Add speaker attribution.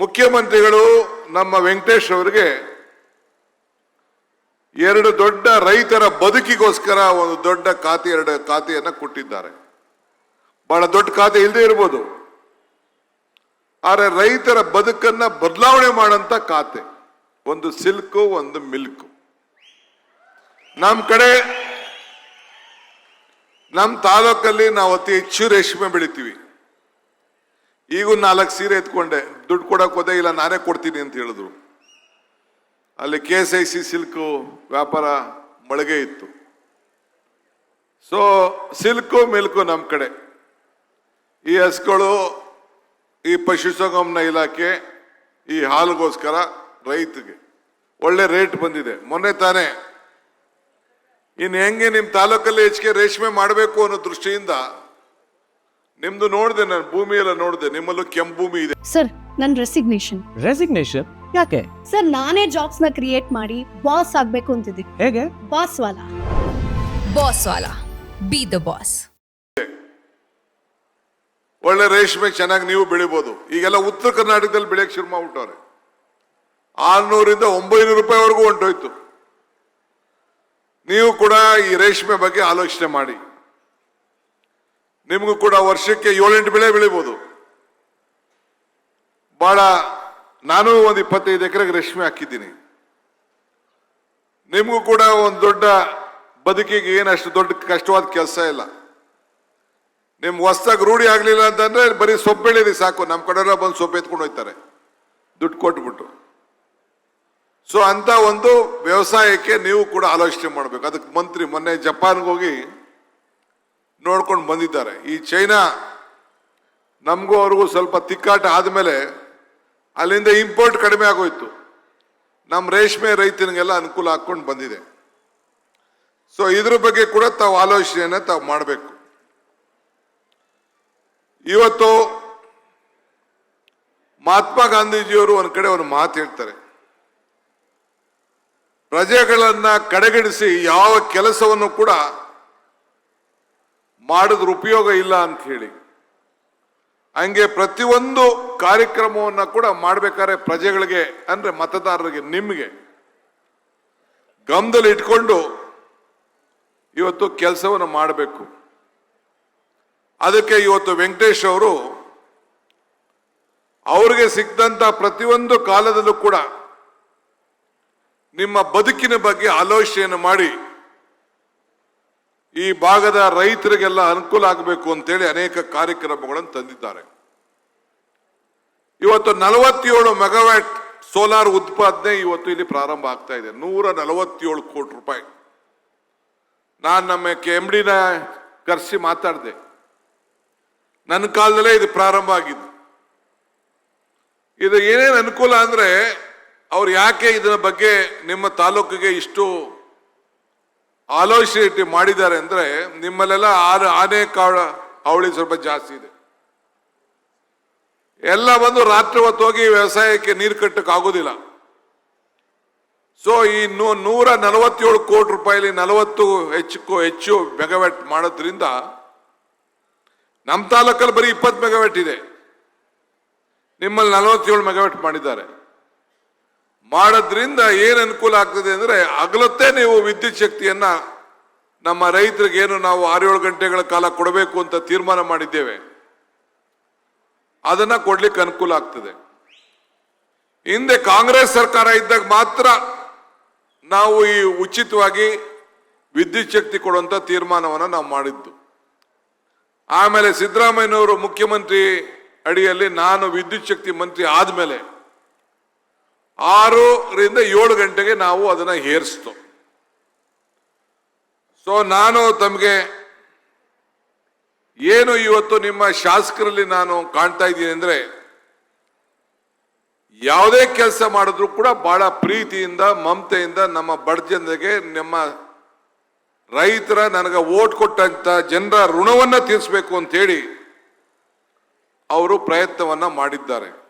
Speaker 1: ಮುಖ್ಯಮಂತ್ರಿಗಳು ನಮ್ಮ ವೆಂಕಟೇಶ್ ಅವರಿಗೆ ಎರಡು ದೊಡ್ಡ ರೈತರ ಬದುಕಿಗೋಸ್ಕರ ಒಂದು ದೊಡ್ಡ ಖಾತೆ, ಎರಡು ಖಾತೆಯನ್ನ ಕೊಟ್ಟಿದ್ದಾರೆ. ಬಹಳ ದೊಡ್ಡ ಖಾತೆ ಇಲ್ಲದೆ ಇರ್ಬೋದು. ಆದರೆ ರೈತರ ಬದುಕನ್ನ ಬದಲಾವಣೆ ಮಾಡಂತ ಖಾತೆ, ಒಂದು ಸಿಲ್ಕು, ಒಂದು ಮಿಲ್ಕು. ನಮ್ಮ ಕಡೆ ನಮ್ಮ ತಾಲೂಕಲ್ಲಿ ನಾವು ಅತಿ ಹೆಚ್ಚು ರೇಷ್ಮೆ ಬೆಳಿತೀವಿ. ಈಗ ನಾಲ್ಕು ಸೀರೆ ಎತ್ಕೊಂಡೆ. ದುಡ್ಡು ಕೊಡಕ್ ಹೋದೆ ಇಲ್ಲ, ನಾನೇ ಕೊಡ್ತೀನಿ ಅಂತ ಹೇಳಿದ್ರು. ಅಲ್ಲಿ K S I C silk ವ್ಯಾಪಾರ ಮಳಿಗೆ ಇತ್ತು. ಸೊ ಸಿಲ್ಕು, ಮಿಲ್ಕು ನಮ್ಮ ಕಡೆ. ಈ ಹಸ್ಗಳು, ಈ ಪಶುಸಂಗೋಪನಾ ಇಲಾಖೆ ಈ ಹಾಲುಗೋಸ್ಕರ ರೈತಗೆ ಒಳ್ಳೆ ರೇಟ್ ಬಂದಿದೆ. ಮೊನ್ನೆ ತಾನೇ ಇನ್ನು ಹೆಂಗೆ ನಿಮ್ಮ ತಾಲೂಕಲ್ಲಿ ಹೆಚ್ಚಿಗೆ ರೇಷ್ಮೆ ಮಾಡಬೇಕು ಅನ್ನೋ ದೃಷ್ಟಿಯಿಂದ ನಿಮ್ದು ನೋಡಿದೆ ನಾನು ಭೂಮಿ ಎಲ್ಲ ನೋಡಿದೆ ನಿಮ್ಮಲ್ಲೂ ಕೆಂಪು ಭೂಮಿ ಇದೆ.
Speaker 2: ಸರ್ ನನ್ನ ರೆಸಿಗ್ನೇಷನ್
Speaker 3: ರೆಸಿಗ್ನೇಷನ್ ಯಾಕೆ?
Speaker 2: ಸರ್ ನಾನೇ ಜಾಬ್ಸ್ನ ಕ್ರಿಯೇಟ್ ಮಾಡಿ ಬಾಸ್ ಆಗ್ಬೇಕು ಅಂತಿದ್ದೀನಿ
Speaker 3: ಹೇಗೆ?
Speaker 2: ಬಾಸ್ ವಾಲ.
Speaker 4: ಬಾಸ್ ವಾಲಾ. ಬಿ ದ ಬಾಸ್
Speaker 1: ಒಳ್ಳೆ ರೇಷ್ಮೆ ಚೆನ್ನಾಗಿ ನೀವು ಬೆಳಿಬೋದು. ಈಗೆಲ್ಲ ಉತ್ತರ ಕರ್ನಾಟಕದಲ್ಲಿ ಬೆಳೆಯಕ್ಕೆ ಶುರು ಮಾಡ್ಬಿಟ್ಟವ್ರೆ. ಆರ್ನೂರಿಂದ ಒಂಬೈನೂರು ರೂಪಾಯಿವರೆಗೂ ಹೊಂಟೋಯ್ತು ನೀವು ಕೂಡ ಈ ರೇಷ್ಮೆ ಬಗ್ಗೆ ಆಲೋಚನೆ ಮಾಡಿ. ನಿಮಗೂ ಕೂಡ ವರ್ಷಕ್ಕೆ ಏಳೆಂಟು ಬೆಳೆ ಬೆಳಿಬೋದು. ಬಹಳ ನಾನು ಒಂದು ಇಪ್ಪತ್ತೈದು ಎಕರೆಗೆ ರೇಷ್ಮೆ ಹಾಕಿದ್ದೀನಿ. ನಿಮಗೂ ಕೂಡ ಒಂದು ದೊಡ್ಡ ಬದುಕಿಗೆ ಏನು ಅಷ್ಟು ದೊಡ್ಡ ಕಷ್ಟವಾದ ಕೆಲಸ ಇಲ್ಲ. ನಿಮ್ಮ ಹೊಸ್ದಾಗಿ ರೂಢಿ ಆಗಲಿಲ್ಲ ಅಂತಂದ್ರೆ ಬರೀ ಸೊಪ್ಪು ಬೆಳೀರಿ ಸಾಕು ನಮ್ಮ ಕಡೆಲ್ಲ ಬಂದು ಸೊಪ್ಪು ಎತ್ಕೊಂಡು ಹೋಗ್ತಾರೆ ದುಡ್ಡು ಕೊಟ್ಬಿಟ್ಟು. ಸೊ ಅಂತ ಒಂದು ವ್ಯವಸಾಯಕ್ಕೆ ನೀವು ಕೂಡ ಆಲೋಚನೆ ಮಾಡಬೇಕು. ಅದಕ್ಕೆ ಮಂತ್ರಿ ಮೊನ್ನೆ ಜಪಾನ್ಗೆ ಹೋಗಿ ನೋಡ್ಕೊಂಡು ಬಂದಿದ್ದಾರೆ. ಈ ಚೈನಾ ನಮಗೂ ಅವ್ರಿಗೂ ಸ್ವಲ್ಪ ತಿಕ್ಕಾಟ ಆದಮೇಲೆ ಅಲ್ಲಿಂದ ಇಂಪೋರ್ಟ್ ಕಡಿಮೆ ಆಗೋಯ್ತು. ನಮ್ಮ ರೇಷ್ಮೆ ರೈತನಿಗೆಲ್ಲ ಅನುಕೂಲ ಹಾಕ್ಕೊಂಡು ಬಂದಿದೆ. ಸೊ ಇದ್ರ ಬಗ್ಗೆ ಕೂಡ ತಾವು ಆಲೋಚನೆಯನ್ನ ತಾವು ಮಾಡಬೇಕು. ಇವತ್ತು ಮಹಾತ್ಮ ಗಾಂಧೀಜಿಯವರು ಒಂದು ಕಡೆ ಒಂದು ಮಾತು ಹೇಳ್ತಾರೆ. ಪ್ರಜೆಗಳನ್ನ ಕಡೆಗಣಿಸಿ ಯಾವ ಕೆಲಸವನ್ನು ಕೂಡ ಮಾಡಿದ್ರ ಉಪಯೋಗ ಇಲ್ಲ ಅಂತ ಹೇಳಿ. ಹಂಗೆ ಪ್ರತಿಯೊಂದು ಕಾರ್ಯಕ್ರಮವನ್ನು ಕೂಡ ಮಾಡ್ಬೇಕಾದ್ರೆ ಪ್ರಜೆಗಳಿಗೆ, ಅಂದ್ರೆ ಮತದಾರರಿಗೆ, ನಿಮಗೆ. ಗಮನದಲ್ಲಿ ಇಟ್ಕೊಂಡು ಇವತ್ತು ಕೆಲಸವನ್ನು ಮಾಡಬೇಕು. ಅದಕ್ಕೆ ಇವತ್ತು ವೆಂಕಟೇಶ್ ಅವರು ಅವ್ರಿಗೆ ಸಿಕ್ಕಿದಂಥ ಪ್ರತಿಯೊಂದು ಕಾಲದಲ್ಲೂ ಕೂಡ ನಿಮ್ಮ ಬದುಕಿನ ಬಗ್ಗೆ ಆಲೋಚನೆಯನ್ನು ಮಾಡಿ ಈ ಭಾಗದ ರೈತರಿಗೆಲ್ಲ ಅನುಕೂಲ ಆಗಬೇಕು ಅಂತೇಳಿ ಅನೇಕ ಕಾರ್ಯಕ್ರಮಗಳನ್ನು ತಂದಿದ್ದಾರೆ. ಇವತ್ತು ನಲವತ್ತೇಳು ಮೆಗಾವ್ಯಾಟ್ ಸೋಲಾರ್ ಉತ್ಪಾದನೆ ಇವತ್ತು ಇಲ್ಲಿ ಪ್ರಾರಂಭ ಆಗ್ತಾ ಇದೆ. ನೂರ ನಲವತ್ತೇಳು ಕೋಟಿ ರೂಪಾಯಿ. ನಾನು ನಮ್ಮ ಕೆ ಎಂ ಡಿನ ಕರೆಸಿ ಮಾತಾಡಿದೆ. ನನ್ನ ಕಾಲದಲ್ಲೇ ಇದು ಪ್ರಾರಂಭ ಆಗಿದ್ದು. ಇದು ಏನೇನು ಅನುಕೂಲ ಅಂದ್ರೆ, ಅವ್ರು ಯಾಕೆ ಇದರ ಬಗ್ಗೆ ನಿಮ್ಮ ತಾಲೂಕಿಗೆ ಇಷ್ಟು ಆಲೋಚನೆ ಇಟ್ಟು ಮಾಡಿದ್ದಾರೆ ಅಂದ್ರೆ ನಿಮ್ಮಲ್ಲೆಲ್ಲ ಆರು ಆನೆ ಕಾಳ, ಅವಳಿ ಸ್ವಲ್ಪ ಜಾಸ್ತಿ ಇದೆ. ಎಲ್ಲ ಬಂದು ರಾತ್ರಿ ಹೊತ್ತು ಹೋಗಿ ವ್ಯವಸಾಯಕ್ಕೆ ನೀರು ಕಟ್ಟಕ್ಕೆ ಆಗೋದಿಲ್ಲ. ಸೊ ಈ ನೂರ ನಲವತ್ತೇಳು ಕೋಟಿ ರೂಪಾಯಿಲಿ ನಲವತ್ತು ಹೆಚ್ಚು ಹೆಚ್ಚು ಮೆಗಾವ್ಯಾಟ್ ಮಾಡೋದ್ರಿಂದ ನಮ್ಮ ತಾಲೂಕಲ್ಲಿ ಬರೀ ಇಪ್ಪತ್ತು ಮೆಗಾವ್ಯಾಟ್ ಇದೆ. ನಿಮ್ಮಲ್ಲಿ ನಲವತ್ತೇಳು ಮೆಗಾವ್ಯಾಟ್ ಮಾಡಿದ್ದಾರೆ. ಮಾಡೋದ್ರಿಂದ ಏನು ಅನುಕೂಲ ಆಗ್ತದೆ ಅಂದರೆ ಅಗಲತ್ತೇ ನೀವು ವಿದ್ಯುತ್ ಶಕ್ತಿಯನ್ನು ನಮ್ಮ ರೈತರಿಗೆ ಏನು ನಾವು ಆರು ಏಳು ಗಂಟೆಗಳ ಕಾಲ ಕೊಡಬೇಕು ಅಂತ ತೀರ್ಮಾನ ಮಾಡಿದ್ದೇವೆ. ಅದನ್ನು ಕೊಡ್ಲಿಕ್ಕೆ ಅನುಕೂಲ ಆಗ್ತದೆ. ಹಿಂದೆ ಕಾಂಗ್ರೆಸ್ ಸರ್ಕಾರ ಇದ್ದಾಗ ಮಾತ್ರ ನಾವು ಈ ಉಚಿತವಾಗಿ ವಿದ್ಯುತ್ ಶಕ್ತಿ ಕೊಡುವಂಥ ತೀರ್ಮಾನವನ್ನು ನಾವು ಮಾಡಿದ್ದು. ಆಮೇಲೆ ಸಿದ್ದರಾಮಯ್ಯನವರು ಮುಖ್ಯಮಂತ್ರಿ ಅಡಿಯಲ್ಲಿ ನಾನು ವಿದ್ಯುತ್ ಶಕ್ತಿ ಮಂತ್ರಿ ಆದ್ಮೇಲೆ ಆರರಿಂದ ಏಳು ಗಂಟೆಗೆ ನಾವು ಅದನ್ನ ಹೇರಿಸ್ತು ಸೊ ನಾನು ತಮಗೆ ಏನು ಇವತ್ತು ನಿಮ್ಮ ಶಾಸಕರಲ್ಲಿ ನಾನು ಕಾಣ್ತಾ ಇದ್ದೀನಿ ಅಂದ್ರೆ, ಯಾವುದೇ ಕೆಲಸ ಮಾಡಿದ್ರು ಕೂಡ ಬಹಳ ಪ್ರೀತಿಯಿಂದ, ಮಮತೆಯಿಂದ ನಮ್ಮ ಬಡ ಜನರಿಗೆ ನಮ್ಮ ರೈತರ ನನಗೆ ಓಟ್ ಕೊಟ್ಟಂತ ಜನರ ಋಣವನ್ನ ತೀರಿಸಬೇಕು ಅಂತ ಹೇಳಿ ಅವರು ಪ್ರಯತ್ನವನ್ನ ಮಾಡಿದ್ದಾರೆ.